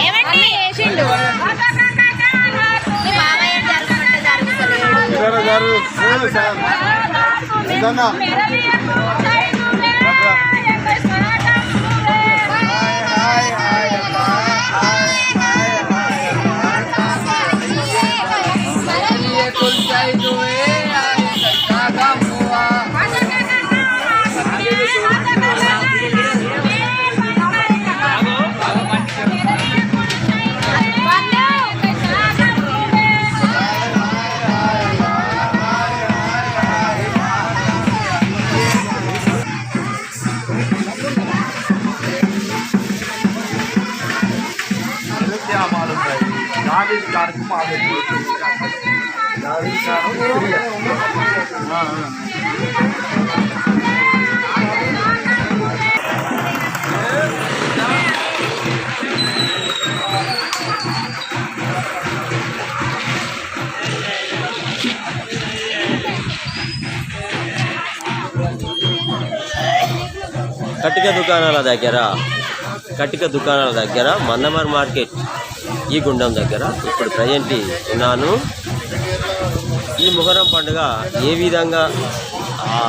జరుగుతలేదు நாகேஷ் காருக்கும் நாகேஷ் காரும் ஆ కటిక దుకాణాల దగ్గర మందమర్ మార్కెట్ ఈ గుండం దగ్గర ఇప్పుడు ప్రజెంట్ ఉన్నాను. ఈ మొహరం పండుగ ఏ విధంగా ఆ,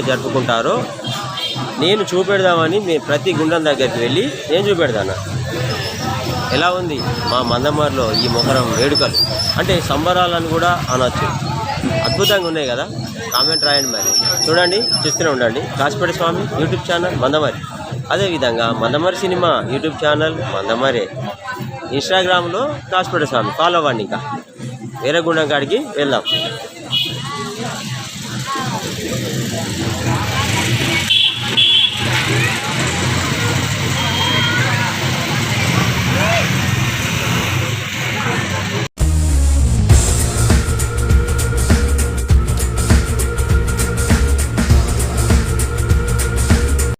జరుపుకుంటారో నేను చూపెడదామని మేము ప్రతి గుండం దగ్గరికి వెళ్ళి నేను చూపెడతాను. ఎలా ఉంది మా మందమర్లో ఈ మొహరం వేడుకలు? అంటే సంబరాలను కూడా అనొచ్చు. అద్భుతంగా ఉన్నాయి కదా? కామెంట్ రాయండి మరి. చూడండి చూస్తూనే ఉండండి. కాసిపేట స్వామి యూట్యూబ్ ఛానల్ మందమరి అదేవిధంగా మందమరి సినిమా యూట్యూబ్ ఛానల్ మందమరే. ఇన్స్టాగ్రామ్లో కాసిపేట స్వామి. ఫాలో అవ్వండి ఇంకా. వేరే గుండం కాడికి వెళ్దాం.